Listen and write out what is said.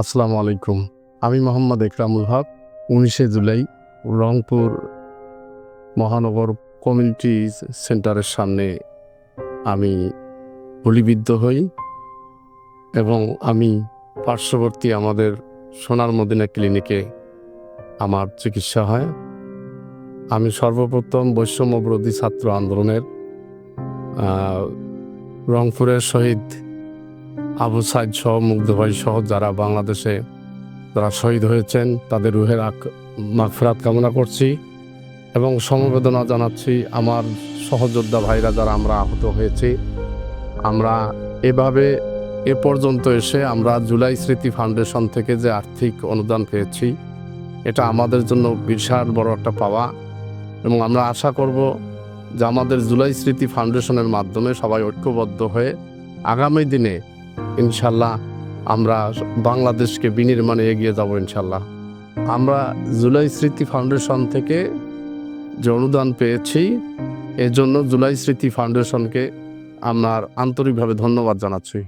আসসালামু আলাইকুম। আমি মোহাম্মদ একরামুল হক, উনিশে জুলাই, রংপুর মহানগর কমিউনিটি সেন্টারের সামনে আমি গুলিবিদ্ধ হই এবং আমি পার্শ্ববর্তী আমাদের সোনার মদিনা ক্লিনিকে আমার চিকিৎসা হয়। আমি সর্বপ্রথম বৈষম্য বিরোধী ছাত্র আন্দোলনের রংপুরের শহীদ আবু সাইদ সহ, মুগ্ধ ভাই সহ যারা বাংলাদেশে যারা শহীদ হয়েছেন, তাদের রুহের আক- মাগফিরাত কামনা করছি এবং সমবেদনা জানাচ্ছি আমার সহযোদ্ধা ভাইরা যারা আমরা আহত হয়েছি। আমরা এভাবে এ পর্যন্ত এসে আমরা জুলাই স্মৃতি ফাউন্ডেশন থেকে যে আর্থিক অনুদান পেয়েছি, এটা আমাদের জন্য বিশাল বড় একটা পাওয়া এবং আমরা আশা করব যে আমাদের জুলাই স্মৃতি ফাউন্ডেশনের মাধ্যমে সবাই ঐক্যবদ্ধ হয়ে আগামী দিনে ইনশাল্লাহ আমরা বাংলাদেশকে বিনির্মাণে এগিয়ে যাব ইনশাল্লাহ। আমরা জুলাই স্মৃতি ফাউন্ডেশন থেকে যে অনুদান পেয়েছি, এজন্য জুলাই স্মৃতি ফাউন্ডেশনকে আমার আন্তরিকভাবে ধন্যবাদ জানাচ্ছি।